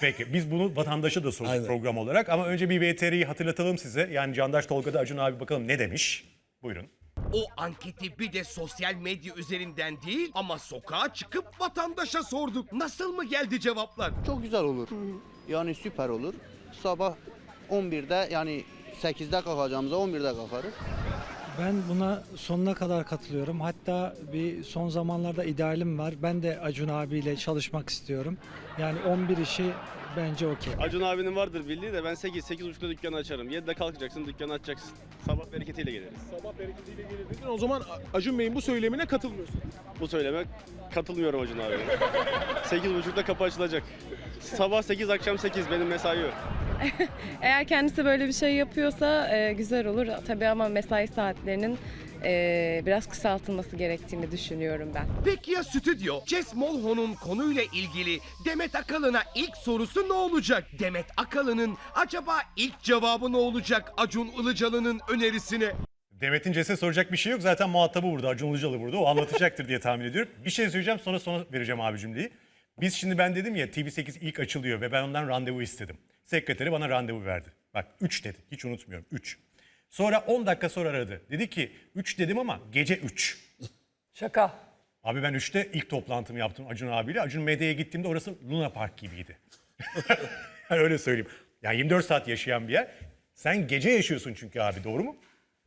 Peki biz bunu vatandaşa da sorduk Aynen. program olarak ama önce bir VTR'yi hatırlatalım size. Yani Candaş Tolga'da Acun abi bakalım ne demiş? Buyurun. O anketi bir de sosyal medya üzerinden değil ama sokağa çıkıp vatandaşa sorduk. Nasıl mı geldi cevaplar? Çok güzel olur. Yani süper olur. Sabah 11'de yani 8'de kalkacağımıza 11'de kalkarız. Ben buna sonuna kadar katılıyorum. Hatta bir son zamanlarda idealim var. Ben de Acun abiyle çalışmak istiyorum. Yani 11 işi bence okey. Acun abinin vardır bildiği de ben 8 8.30'da dükkanı açarım. 7'de kalkacaksın dükkanı açacaksın. Sabah bereketiyle geliriz. Sabah bereketiyle gelir dedin. O zaman Acun Bey'in bu söylemine katılmıyorsun. Bu söyleme katılmıyorum Acun abi. 8.30'da kapı açılacak. Sabah 8 akşam 8 benim mesai yok. Eğer kendisi böyle bir şey yapıyorsa e, güzel olur. Tabii ama mesai saatlerinin e, biraz kısaltılması gerektiğini düşünüyorum ben. Peki ya stüdyo? Jess Molho'nun konuyla ilgili Demet Akalın'a ilk sorusu ne olacak? Demet Akalın'ın acaba ilk cevabı ne olacak Acun Ilıcalı'nın önerisine? Demet'in Ces'e soracak bir şey yok. Zaten muhatabı burada. Acun Ilıcalı burada. O anlatacaktır diye tahmin ediyorum. Bir şey söyleyeceğim sonra sonra vereceğim abi cümleyi. Biz şimdi ben dedim ya TV8 ilk açılıyor ve ben ondan randevu istedim. Sekreteri bana randevu verdi. Bak 3 dedi. Hiç unutmuyorum 3. Sonra 10 dakika sonra aradı. Dedi ki 3 dedim ama gece 3. Şaka. Abi ben 3'te ilk toplantımı yaptım Acun abiyle. Acun Medya'ya gittiğimde orası Luna Park gibiydi. Yani öyle söyleyeyim. Yani 24 saat yaşayan bir yer. Sen gece yaşıyorsun çünkü abi doğru mu?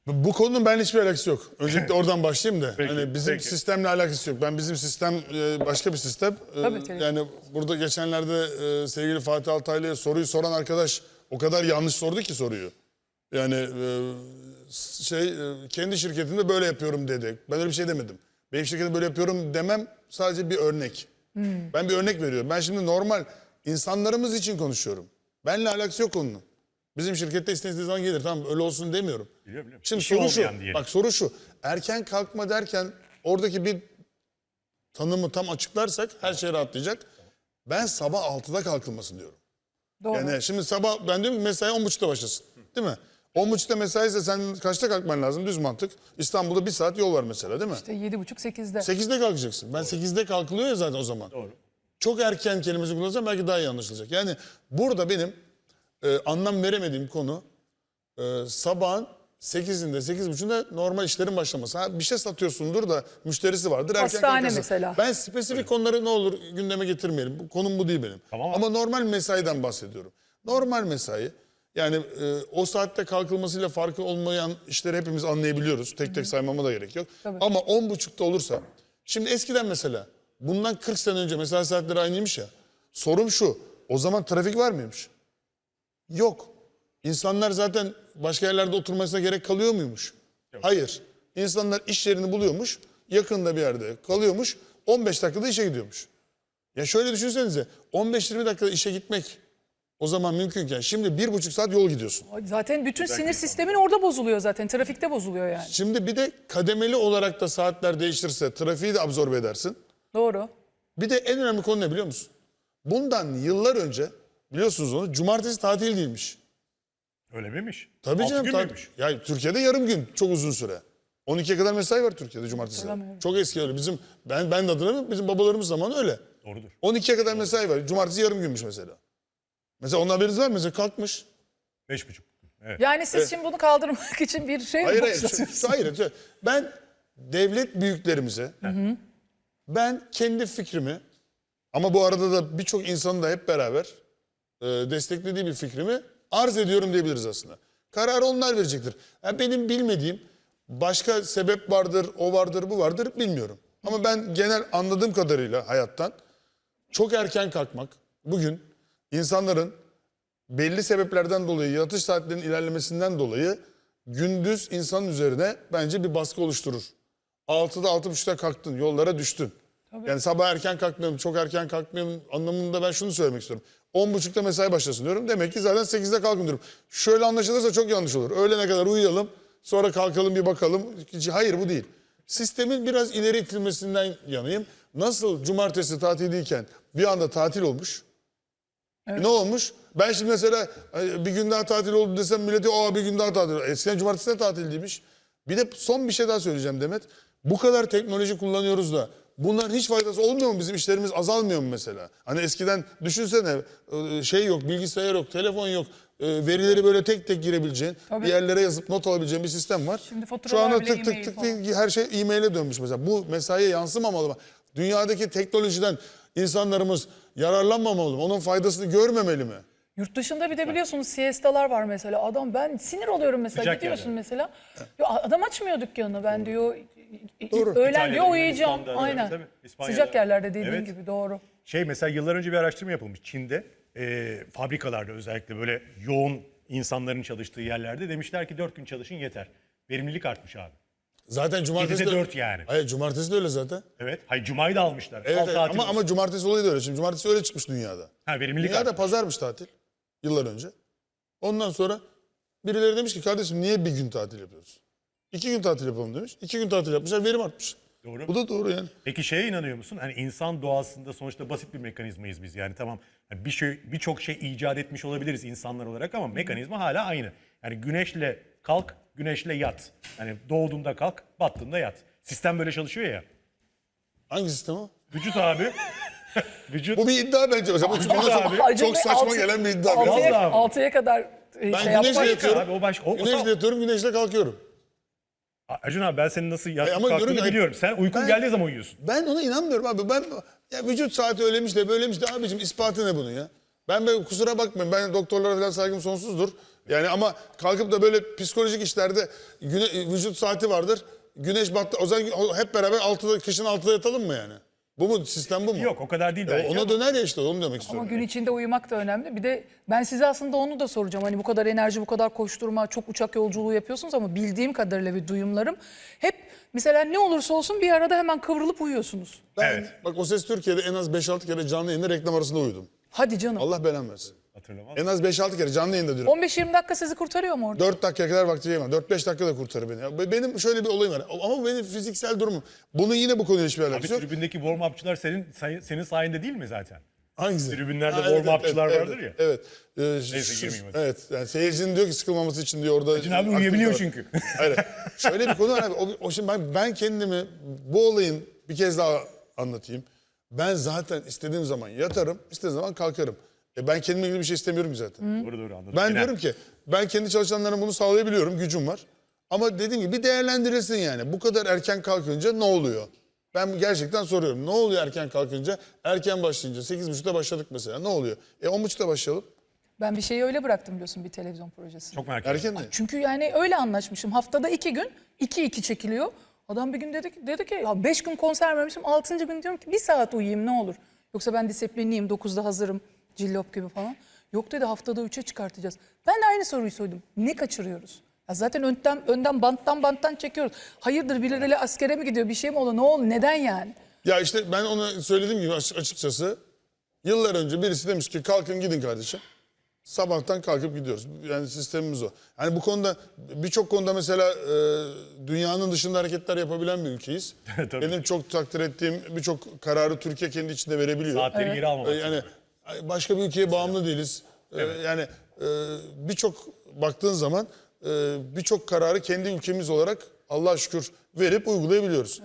Bu konunun benimle hiçbir alakası yok. Öncelikle oradan başlayayım da. Peki, hani bizim peki. sistemle alakası yok. Ben bizim sistem e, başka bir sistem. E, Tabii, tabii. Yani burada geçenlerde e, sevgili Fatih Altaylı'ya soruyu soran arkadaş o kadar yanlış sordu ki soruyu. Yani e, şey e, kendi şirketimde böyle yapıyorum dedi. Ben öyle bir şey demedim. Benim şirketimde böyle yapıyorum demem sadece bir örnek. Ben bir örnek veriyorum. Ben şimdi normal insanlarımız için konuşuyorum. Benimle alakası yok konunun. Bizim şirkette istediğiniz zaman gelir. Tamam öyle olsun demiyorum. Biliyorum, biliyorum. Şimdi İşi soru şu. olmayan diyelim. Bak soru şu. Erken kalkma derken oradaki bir tanımı tam açıklarsak her şey rahatlayacak. Ben sabah 6'da kalkılmasın diyorum. Doğru. Yani şimdi sabah ben diyorum ki mesai 10.30'da başlasın. Değil mi? 10.30'da mesai ise sen kaçta kalkman lazım? Düz mantık. İstanbul'da bir saat yol var mesela değil mi? İşte 7.30-8'de. 8'de kalkacaksın. Ben 8'de kalkılıyor ya zaten o zaman. Çok erken kelimesi kullanırsam belki daha iyi anlaşılacak. Yani burada benim e, anlam veremediğim konu e, sabahın 8'inde 8.30'da normal işlerin başlaması. Ha, bir şey satıyorsundur da müşterisi vardır. Erken Hastane kalkarsın. mesela. Ben spesifik konuları ne olur gündeme getirmeyelim. Bu konum bu değil benim. Tamam. Ama normal mesaiden bahsediyorum. Normal mesai yani e, o saatte kalkılmasıyla farkı olmayan işleri hepimiz anlayabiliyoruz. Tek tek saymama da gerek yok. Ama 10.30'da olursa şimdi eskiden mesela bundan 40 sene önce mesai saatleri aynıymış ya. Sorum şu. O zaman trafik var mıymış? Yok. İnsanlar zaten başka yerlerde oturmasına gerek kalıyor muymuş? Hayır. İnsanlar iş yerini buluyormuş, yakında bir yerde kalıyormuş, 15 dakikada işe gidiyormuş. Ya şöyle düşünsenize, 15-20 dakikada işe gitmek o zaman mümkünken şimdi bir buçuk saat yol gidiyorsun. Zaten bütün sinir sistemin orada bozuluyor zaten. Trafikte bozuluyor yani. Şimdi bir de kademeli olarak da saatler değişirse trafiği de absorbe edersin. Doğru. Bir de en önemli konu ne biliyor musun? Bundan yıllar önce biliyorsunuz onu cumartesi tatil değilmiş. Öyle miymiş? Tabii Altı canım. gün müymüş? Ya Türkiye'de yarım gün çok uzun süre. 12'ye kadar mesai var Türkiye'de cumartesi. Hatırlamıyorum. Çok eski öyle. Bizim ben ben de hatırlamıyorum. Bizim babalarımız zamanı öyle. Doğrudur. 12'ye kadar mesai var. Cumartesi yarım günmüş mesela. Mesela onun haberiniz var mı? Mesela kalkmış. Beş buçuk. Evet. Yani siz şimdi bunu kaldırmak için bir şey mi Hayır hayır. başlatıyorsunuz? Şu, hayır. şu- Ben devlet büyüklerimize ben kendi fikrimi ama bu arada da birçok insanın da hep beraber e, desteklediği bir fikrimi arz ediyorum diyebiliriz aslında. Kararı onlar verecektir. Ha, benim bilmediğim başka sebep vardır, o vardır, bu vardır bilmiyorum. Ama ben genel anladığım kadarıyla hayattan çok erken kalkmak bugün insanların belli sebeplerden dolayı yatış saatlerinin ilerlemesinden dolayı gündüz insanın üzerine bence bir baskı oluşturur. 6'da 6.30'da kalktın yollara düştün. Yani sabah erken kalkmayalım, çok erken kalkmayalım anlamında ben şunu söylemek istiyorum. 10.30'da mesai başlasın diyorum. Demek ki zaten 8'de kalkın diyorum. Şöyle anlaşılırsa çok yanlış olur. Öğlene kadar uyuyalım, sonra kalkalım bir bakalım. Hayır bu değil. Sistemin biraz ileri itilmesinden yanayım. Nasıl cumartesi tatildeyken bir anda tatil olmuş. Ne olmuş? Ben şimdi mesela e, bir gün daha tatil oldu desem millete aa bir gün daha tatil. Eskiden cumartesi de tatil değilmiş. Bir de son bir şey daha söyleyeceğim Demet. Bu kadar teknoloji kullanıyoruz da bunların hiç faydası olmuyor mu? Bizim işlerimiz azalmıyor mu mesela? Hani eskiden düşünsene e, şey yok, bilgisayar yok, telefon yok. E, Verileri böyle tek tek girebileceğin, Tabii. bir yerlere yazıp not alabileceğin bir sistem var. Şimdi Şu anda tık tık tık falan. tık her şey e-maile dönmüş mesela. Bu mesaiye yansımamalı mı? Dünyadaki teknolojiden insanlarımız yararlanmamalı mı? Onun faydasını görmemeli mi? Yurt dışında bir de biliyorsunuz siestalar var mesela. Adam ben sinir oluyorum mesela. Sıcak Gidiyorsun yerler. mesela. Ya adam açmıyor dükkanını. Ben diyor Doğru. öğlen İtalya'da, diyor uyuyacağım. Yunanistan'da, Aynen. tabii, İspanya'da. Sıcak yerlerde dediğin Evet. gibi doğru. Şey mesela yıllar önce bir araştırma yapılmış Çin'de e, fabrikalarda özellikle böyle yoğun insanların çalıştığı yerlerde demişler ki 4 gün çalışın yeter. Verimlilik artmış abi. Zaten cumartesi 7'de de... 4 yani. Hayır cumartesi de öyle zaten. Evet. Hayır cumayı da almışlar. Evet, evet. ama olsun. ama cumartesi olayı da öyle. Şimdi cumartesi öyle çıkmış dünyada. ha, verimlilik Dünyada artmış. pazarmış tatil yıllar önce. Ondan sonra birileri demiş ki kardeşim niye bir gün tatil yapıyoruz? İki gün tatil yapalım demiş. İki gün tatil yapmışlar verim artmış. Doğru. Bu da doğru yani. Peki şeye inanıyor musun? Hani insan doğasında sonuçta basit bir mekanizmayız biz. Yani tamam hani bir şey birçok şey icat etmiş olabiliriz insanlar olarak ama mekanizma hala aynı. Yani güneşle kalk, güneşle yat. Yani doğduğunda kalk, battığında yat. Sistem böyle çalışıyor ya. Hangi sistem o? Vücut abi. Vücut Bu bir iddia bence. Bu Vücut bana abi. çok, çok saçma altı- gelen bir iddia. Altıya, kadar e, Ben şey güneşle yatıyorum. abi, o başka. O, Güneşle yatıyorum, güneşle kalkıyorum. Acun abi ben senin nasıl yatıp ama kalktığını ya- biliyorum. Sen uykun Ben- geldiği zaman uyuyorsun. Ben ona inanmıyorum abi. Ben ya vücut saati öylemiş de böylemiş de abicim ispatı ne bunun ya? Ben böyle kusura bakmayın. Ben doktorlara falan saygım sonsuzdur. Yani ama kalkıp da böyle psikolojik işlerde güne, vücut saati vardır. Güneş battı. O zaman hep beraber altıda, kışın altıda yatalım mı yani? Bu mu? Sistem bu mu? Yok o kadar değil E, belki. ona ama- döner ya işte onu demek Ama istiyorum. gün içinde uyumak da önemli. Bir de ben size aslında onu da soracağım. Hani bu kadar enerji, bu kadar koşturma, çok uçak yolculuğu yapıyorsunuz ama bildiğim kadarıyla ve duyumlarım hep mesela ne olursa olsun bir arada hemen kıvrılıp uyuyorsunuz. Ben, Evet. Bak O Ses Türkiye'de en az 5-6 kere canlı yayında reklam arasında uyudum. Hadi canım. Allah belamı versin. En az 5-6 kere canlı yayında diyorum. 15-20 dakika sizi kurtarıyor mu orada? 4 dakika kadar vakti var. 4-5 dakika da kurtarır beni. Ya Benim şöyle bir olayım var. Ama bu benim fiziksel durumum. Bunun yine bu konuyla hiçbir Abi alakası yok. tribündeki warm-upçılar senin say- senin sayende değil mi zaten? Hangisi? Tribünlerde warm-upçılar evet, vardır evet, ya. Evet. Ee, ş- Neyse, ş- girmeyeyim hadi. Evet. Yani seyircinin diyor ki sıkılmaması için diyor orada. Acun abi uyuyabiliyor çünkü. Hayır. Şöyle bir konu var abi. O, o şimdi ben, ben kendimi bu olayın bir kez daha anlatayım. Ben zaten istediğim zaman yatarım, istediğim zaman kalkarım. E ben kendime ilgili bir şey istemiyorum ki zaten. Doğru doğru anladım. Ben Genel. diyorum ki ben kendi çalışanlarıma bunu sağlayabiliyorum, gücüm var. Ama dediğim gibi bir değerlendirilsin yani. Bu kadar erken kalkınca ne oluyor? Ben gerçekten soruyorum. Ne oluyor erken kalkınca? Erken başlayınca 8.30'da başladık mesela. Ne oluyor? E 10.30'da başlayalım. Ben bir şeyi öyle bıraktım biliyorsun bir televizyon projesi. Çok merak ediyorum. Erken mi? Çünkü yani öyle anlaşmışım. Haftada iki gün, iki iki çekiliyor. Adam bir gün dedi ki, dedi ki ya beş gün konser vermişim. Altıncı gün diyorum ki bir saat uyuyayım ne olur. Yoksa ben disiplinliyim, dokuzda hazırım. Cillop gibi falan. Yok dedi haftada üçe çıkartacağız. Ben de aynı soruyu sordum. Ne kaçırıyoruz? Ya zaten önden, önden banttan banttan çekiyoruz. Hayırdır birileri askere mi gidiyor? Bir şey mi oldu? Ne oldu? Neden yani? Ya işte ben onu söylediğim gibi açık- açıkçası yıllar önce birisi demiş ki kalkın gidin kardeşim. Sabahtan kalkıp gidiyoruz. Yani sistemimiz o. Yani bu konuda birçok konuda mesela e, dünyanın dışında hareketler yapabilen bir ülkeyiz. Tabii. Benim çok takdir ettiğim birçok kararı Türkiye kendi içinde verebiliyor. Saatleri geri almamak. E, Yani başka bir ülkeye bağımlı değiliz. E, Yani e, birçok baktığın zaman e, birçok kararı kendi ülkemiz olarak Allah'a şükür verip uygulayabiliyoruz.